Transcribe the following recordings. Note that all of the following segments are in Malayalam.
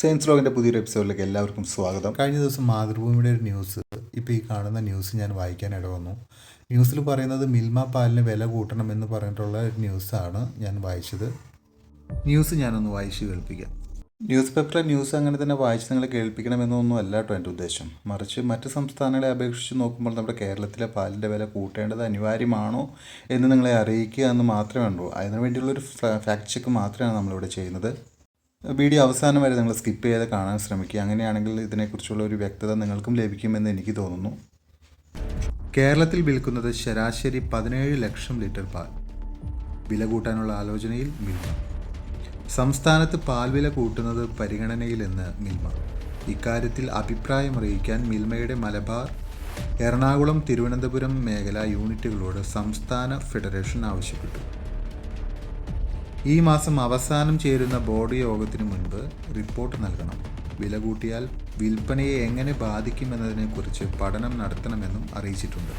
സയൻസ് ലോകിന്റെ പുതിയൊരു എപ്പിസോഡിലേക്ക് എല്ലാവർക്കും സ്വാഗതം. കഴിഞ്ഞ ദിവസം മാതൃഭൂമിയുടെ ഒരു ന്യൂസ് ഇപ്പോൾ ഈ കാണുന്ന ന്യൂസ് ഞാൻ വായിക്കാൻ ഇടവന്നു. ന്യൂസിൽ പറയുന്നത് മിൽമ പാലിന് വില കൂട്ടണമെന്ന് പറഞ്ഞിട്ടുള്ള ഒരു ന്യൂസാണ് ഞാൻ വായിച്ചത്. ന്യൂസ് ഞാനൊന്ന് വായിച്ച് കേൾപ്പിക്കാം. ന്യൂസ് പേപ്പറിലെ ന്യൂസ് അങ്ങനെ തന്നെ വായിച്ച് നിങ്ങളെ കേൾപ്പിക്കണമെന്നൊന്നും അല്ല കേട്ടോ എന്റെ ഉദ്ദേശം. മറിച്ച് മറ്റ് സംസ്ഥാനങ്ങളെ അപേക്ഷിച്ച് നോക്കുമ്പോൾ നമ്മുടെ കേരളത്തിലെ പാലിന്റെ വില കൂട്ടേണ്ടത് അനിവാര്യമാണോ എന്ന് നിങ്ങളെ അറിയിക്കുക എന്ന് മാത്രമേ ഉള്ളൂ. അതിനു വേണ്ടിയുള്ളൊരു ഫാക്ട് ചെക്ക് മാത്രമാണ് നമ്മളിവിടെ ചെയ്യുന്നത്. വീഡിയോ അവസാനം വരെ നിങ്ങൾ സ്കിപ്പ് ചെയ്ത് കാണാൻ ശ്രമിക്കുക. അങ്ങനെയാണെങ്കിൽ ഇതിനെക്കുറിച്ചുള്ള ഒരു വ്യക്തത നിങ്ങൾക്കും ലഭിക്കുമെന്ന് എനിക്ക് തോന്നുന്നു. കേരളത്തിൽ വിൽക്കുന്നത് ശരാശരി പതിനേഴ് ലക്ഷം ലിറ്റർ പാൽ. വില കൂട്ടാനുള്ള ആലോചനയിൽ മിൽമ. സംസ്ഥാനത്ത് പാൽ വില കൂട്ടുന്നത് പരിഗണനയിലെന്ന് മിൽമ. ഇക്കാര്യത്തിൽ അഭിപ്രായം അറിയിക്കാൻ മിൽമയുടെ മലബാർ എറണാകുളം തിരുവനന്തപുരം മേഖല യൂണിറ്റുകളോട് സംസ്ഥാന ഫെഡറേഷൻ ആവശ്യപ്പെട്ടു. ഈ മാസം അവസാനം ചേരുന്ന ബോർഡ് യോഗത്തിന് മുൻപ് റിപ്പോർട്ട് നൽകണം. വില കൂട്ടിയാൽ വിൽപ്പനയെ എങ്ങനെ ബാധിക്കുമെന്നതിനെക്കുറിച്ച് പഠനം നടത്തണമെന്നും അറിയിച്ചിട്ടുണ്ട്.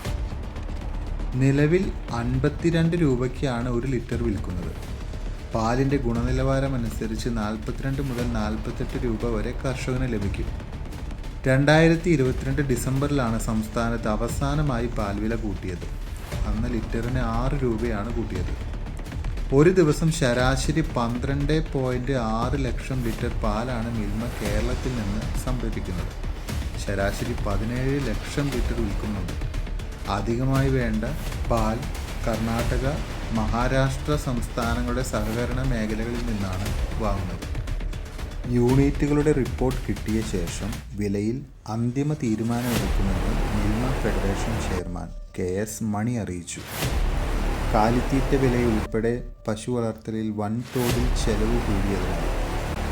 നിലവിൽ അൻപത്തിരണ്ട് രൂപയ്ക്കാണ് ഒരു ലിറ്റർ വിൽക്കുന്നത്. പാലിന്റെ ഗുണനിലവാരം അനുസരിച്ച് നാൽപ്പത്തിരണ്ട് മുതൽ നാൽപ്പത്തെട്ട് രൂപ വരെ കർഷകന് ലഭിക്കും. രണ്ടായിരത്തി ഇരുപത്തിരണ്ട് ഡിസംബറിലാണ് സംസ്ഥാനത്ത് അവസാനമായി പാൽവില കൂട്ടിയത്. അന്ന് ലിറ്ററിന് ആറ് രൂപയാണ് കൂട്ടിയത്. ഒരു ദിവസം ശരാശരി പന്ത്രണ്ട് പോയിന്റ് ആറ് ലക്ഷം ലിറ്റർ പാലാണ് മിൽമ കേരളത്തിൽ നിന്ന് സംഭരിക്കുന്നത്. ശരാശരി പതിനേഴ് ലക്ഷം ലിറ്റർ വിൽക്കുന്നുണ്ട്. അധികമായി വേണ്ട പാൽ കർണാടക മഹാരാഷ്ട്ര സംസ്ഥാനങ്ങളുടെ സഹകരണ മേഖലകളിൽ നിന്നാണ് വാങ്ങുന്നത്. യൂണിറ്റുകളുടെ റിപ്പോർട്ട് കിട്ടിയ ശേഷം വിലയിൽ അന്തിമ തീരുമാനമെടുക്കുമെന്ന് Milma federation chairman K S Mani അറിയിച്ചു. കാലിത്തീറ്റ വിലയുൾപ്പെടെ പശു വളർത്തലിൽ വൻതോതിൽ ചെലവ് കൂടിയതിനാൽ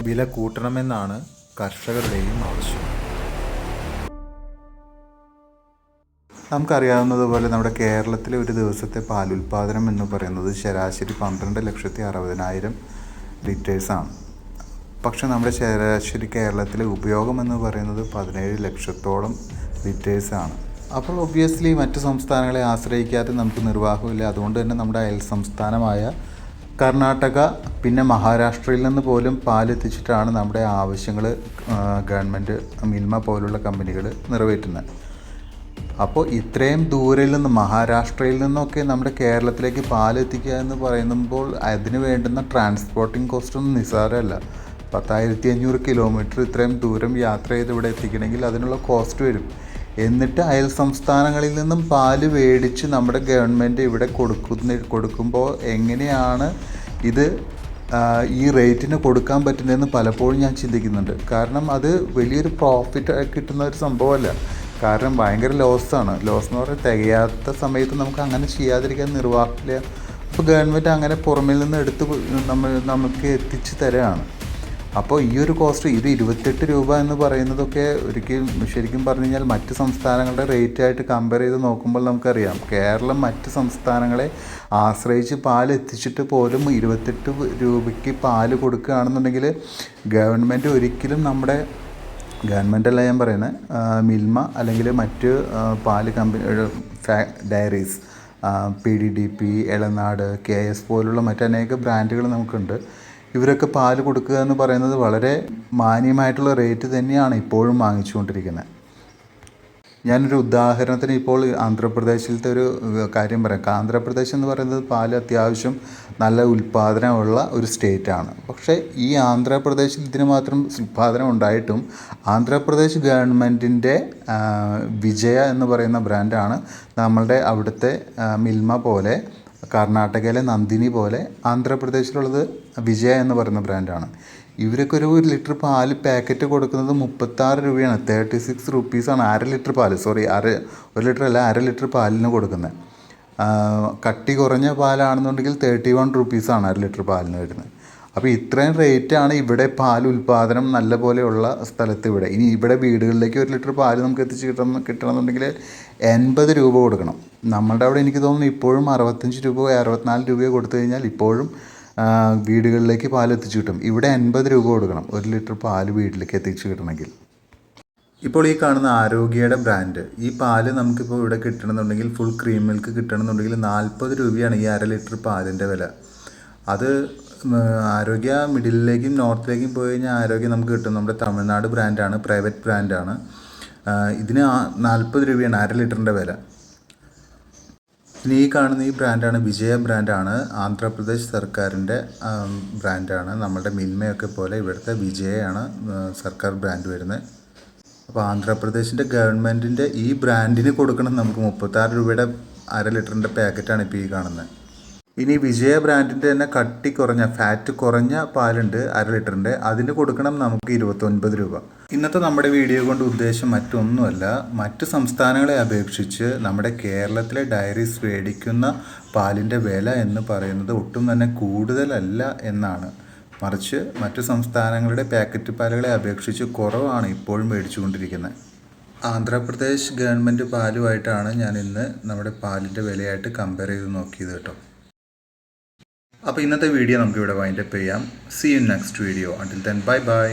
വില കൂട്ടണമെന്നാണ് കർഷകരുടെയും ആവശ്യം. നമുക്കറിയാവുന്നതുപോലെ നമ്മുടെ കേരളത്തിലെ ഒരു ദിവസത്തെ പാലുൽപാദനം എന്ന് പറയുന്നത് ശരാശരി പന്ത്രണ്ട് ലക്ഷത്തി അറുപതിനായിരം ലിറ്റേഴ്സാണ് പക്ഷേ നമ്മുടെ ശരാശരി കേരളത്തിലെ ഉപയോഗം എന്ന് പറയുന്നത് പതിനേഴ് ലക്ഷത്തോളം ലിറ്റേഴ്സാണ് അപ്പോൾ ഒബ്വിയസ്ലി മറ്റു സംസ്ഥാനങ്ങളെ ആശ്രയിക്കാതെ നമുക്ക് നിർവാഹമില്ല. അതുകൊണ്ട് തന്നെ നമ്മുടെ അയൽ സംസ്ഥാനമായ കർണാടക പിന്നെ മഹാരാഷ്ട്രയിൽ നിന്ന് പോലും പാലെത്തിച്ചിട്ടാണ് നമ്മുടെ ആവശ്യങ്ങൾ ഗവൺമെന്റ് മിൽമ പോലുള്ള കമ്പനികൾ നിറവേറ്റുന്നത്. അപ്പോൾ ഇത്രയും ദൂരയിൽ നിന്ന് മഹാരാഷ്ട്രയിൽ നിന്നൊക്കെ നമ്മുടെ കേരളത്തിലേക്ക് പാലെത്തിക്കുക എന്ന് പറയുമ്പോൾ അതിന് വേണ്ടുന്ന ട്രാൻസ്പോർട്ടിംഗ് കോസ്റ്റ് ഒന്നും നിസ്സാരമല്ല. പത്തായിരത്തി അഞ്ഞൂറ് കിലോമീറ്റർ ഇത്രയും ദൂരം യാത്ര ചെയ്ത് ഇവിടെ എത്തിക്കണമെങ്കിൽ അതിനുള്ള കോസ്റ്റ് വരും. എന്നിട്ട് അയൽ സംസ്ഥാനങ്ങളിൽ നിന്നും പാൽ മേടിച്ച് നമ്മുടെ ഗവൺമെന്റ് ഇവിടെ കൊടുക്കുന്ന കൊടുക്കുമ്പോൾ എങ്ങനെയാണ് ഇത് ഈ റേറ്റിന് കൊടുക്കാൻ പറ്റുന്നതെന്ന് പലപ്പോഴും ഞാൻ ചിന്തിക്കുന്നുണ്ട്. കാരണം അത് വലിയൊരു പ്രോഫിറ്റ് കിട്ടുന്ന ഒരു സംഭവമല്ല. കാരണം ഭയങ്കര ലോസാണ് ലോസ് എന്ന് പറഞ്ഞാൽ തികയാത്ത സമയത്ത് നമുക്ക് അങ്ങനെ ചെയ്യാതിരിക്കാൻ നിർവാഹമില്ല. അപ്പോൾ ഗവൺമെന്റ് അങ്ങനെ പുറമേ നിന്ന് എടുത്ത് നമ്മൾ നമുക്ക് എത്തിച്ച് തരാണ്. അപ്പോൾ ഈ ഒരു കോസ്റ്റ് ഇത് ഇരുപത്തെട്ട് രൂപ എന്ന് പറയുന്നതൊക്കെ ഒരിക്കലും ശരിക്കും പറഞ്ഞു കഴിഞ്ഞാൽ മറ്റ് സംസ്ഥാനങ്ങളുടെ റേറ്റ് ആയിട്ട് കമ്പയർ ചെയ്ത് നോക്കുമ്പോൾ നമുക്കറിയാം. കേരളം മറ്റ് സംസ്ഥാനങ്ങളെ ആശ്രയിച്ച് പാൽ എത്തിച്ചിട്ട് പോലും ഇരുപത്തെട്ട് രൂപയ്ക്ക് പാൽ കൊടുക്കുകയാണെന്നുണ്ടെങ്കിൽ ഗവൺമെന്റ് ഒരിക്കലും നമ്മുടെ ഗവൺമെന്റ് അല്ല ഞാൻ പറയുന്നത് മിൽമ അല്ലെങ്കിൽ മറ്റ് പാൽ company dairies P D D P Elanad K S പോലുള്ള മറ്റനേക ബ്രാൻഡുകൾ നമുക്കുണ്ട്. ഇവരൊക്കെ പാൽ കൊടുക്കുക എന്ന് പറയുന്നത് വളരെ മാന്യമായിട്ടുള്ള റേറ്റ് തന്നെയാണ് ഇപ്പോഴും വാങ്ങിച്ചുകൊണ്ടിരിക്കുന്നത്. ഞാനൊരു ഉദാഹരണത്തിന് ഇപ്പോൾ ആന്ധ്രാപ്രദേശിലത്തെ ഒരു കാര്യം പറയാം. ആന്ധ്രാപ്രദേശ് എന്ന് പറയുന്നത് പാൽ അത്യാവശ്യം നല്ല ഉൽപ്പാദനമുള്ള ഒരു സ്റ്റേറ്റാണ് പക്ഷേ ഈ ആന്ധ്രാപ്രദേശിൽ ഇതിന് മാത്രം ഉൽപ്പാദനം ഉണ്ടായിട്ടും ആന്ധ്രാപ്രദേശ് ഗവൺമെന്റിന്റെ വിജയ എന്ന് പറയുന്ന ബ്രാൻഡാണ് നമ്മളുടെ അവിടുത്തെ മിൽമ പോലെ കർണാടകയിലെ നന്ദിനി പോലെ ആന്ധ്രാപ്രദേശിലുള്ളത് വിജയ എന്ന് പറയുന്ന ബ്രാൻഡാണ്. ഇവരൊക്കെ ഒരു ലിറ്റർ പാൽ പാക്കറ്റ് കൊടുക്കുന്നത് മുപ്പത്താറ് രൂപയാണ്. തേർട്ടി സിക്സ് റുപ്പീസാണ് അര ലിറ്റർ പാൽ. സോറി അര ഒരു ലിറ്റർ അല്ല അര ലിറ്റർ പാലിന് കൊടുക്കുന്നത് കട്ടി കുറഞ്ഞ പാലാണെന്നുണ്ടെങ്കിൽ തേർട്ടി വൺ റുപ്പീസാണ് അര ലിറ്റർ പാലിന് വരുന്നത്. അപ്പോൾ ഇത്രയും റേറ്റാണ് ഇവിടെ പാൽ ഉൽപ്പാദനം നല്ല പോലെയുള്ള സ്ഥലത്ത് ഇവിടെ. ഇനി ഇവിടെ വീടുകളിലേക്ക് ഒരു ലിറ്റർ പാൽ നമുക്ക് എത്തിച്ച് കിട്ടണം കിട്ടണമെന്നുണ്ടെങ്കിൽ എൺപത് രൂപ കൊടുക്കണം. നമ്മളുടെ അവിടെ എനിക്ക് തോന്നുന്നു ഇപ്പോഴും അറുപത്തഞ്ച് രൂപയോ അറുപത്തിനാല് രൂപയോ കൊടുത്തു കഴിഞ്ഞാൽ ഇപ്പോഴും വീടുകളിലേക്ക് പാൽ എത്തിച്ചു കിട്ടും. ഇവിടെ എൺപത് രൂപ കൊടുക്കണം. ഒരു ലിറ്റർ പാൽ വീട്ടിലേക്ക് എത്തിച്ചു കിട്ടണമെങ്കിൽ. ഇപ്പോൾ ഈ കാണുന്ന ആരോഗ്യയുടെ ബ്രാൻഡ്. ഈ പാൽ നമുക്കിപ്പോൾ ഇവിടെ കിട്ടണമെന്നുണ്ടെങ്കിൽ ഫുൾ ക്രീം മിൽക്ക് കിട്ടണമെന്നുണ്ടെങ്കിൽ നാൽപ്പത് രൂപയാണ് ഈ അര ലിറ്റർ പാലിന്റെ വില. അത് ആരോഗ്യ മിഡിലിലേക്കും നോർത്തിലേക്കും പോയി കഴിഞ്ഞാൽ ആരോഗ്യം നമുക്ക് കിട്ടും. നമ്മുടെ തമിഴ്നാട് ബ്രാൻഡാണ് പ്രൈവറ്റ് ബ്രാൻഡാണ്. ഇതിന് നാൽപ്പത് രൂപയാണ് അര ലിറ്ററിന്റെ വില. ഇനി ഈ കാണുന്ന ഈ ബ്രാൻഡാണ് വിജയ ബ്രാൻഡാണ് ആന്ധ്രാപ്രദേശ് സർക്കാരിന്റെ ബ്രാൻഡാണ്. നമ്മളുടെ മിൽമയൊക്കെ പോലെ ഇവിടുത്തെ വിജയയാണ് സർക്കാർ ബ്രാൻഡ് വരുന്നത്. അപ്പോൾ ആന്ധ്രാപ്രദേശിന്റെ ഗവൺമെന്റിന്റെ ഈ ബ്രാൻഡിന് കൊടുക്കണം നമുക്ക് മുപ്പത്താറ് രൂപയുടെ അര ലിറ്ററിന്റെ പാക്കറ്റാണ് ഇപ്പോൾ ഈ കാണുന്നത്. ഇനി വിജയ ബ്രാൻഡിന്റെ തന്നെ കട്ടി കുറഞ്ഞ ഫാറ്റ് കുറഞ്ഞ പാലുണ്ട് അര ലിറ്ററിന്റെ അതിന് കൊടുക്കണം നമുക്ക് ഇരുപത്തൊൻപത് രൂപ. ഇന്നത്തെ നമ്മുടെ വീഡിയോ കൊണ്ട് ഉദ്ദേശം മറ്റൊന്നുമല്ല. മറ്റ് സംസ്ഥാനങ്ങളെ അപേക്ഷിച്ച് നമ്മുടെ കേരളത്തിലെ ഡയറീസ് മേടിക്കുന്ന പാലിന്റെ വില എന്ന് പറയുന്നത് ഒട്ടും തന്നെ കൂടുതലല്ല എന്നാണ്. മറിച്ച് മറ്റു സംസ്ഥാനങ്ങളുടെ പാക്കറ്റ് പാലുകളെ അപേക്ഷിച്ച് കുറവാണ് ഇപ്പോഴും മേടിച്ചുകൊണ്ടിരിക്കുന്നത്. ആന്ധ്രാപ്രദേശ് ഗവൺമെന്റ് പാലുമായിട്ടാണ് ഞാൻ ഇന്ന് നമ്മുടെ പാലിന്റെ വിലയായിട്ട് കമ്പയർ ചെയ്ത് നോക്കിയത് കേട്ടോ. അപ്പോൾ ഇന്നത്തെ വീഡിയോ നമുക്ക് ഇവിടെ വൈൻഡപ്പ് ചെയ്യാം. See you next video until then bye bye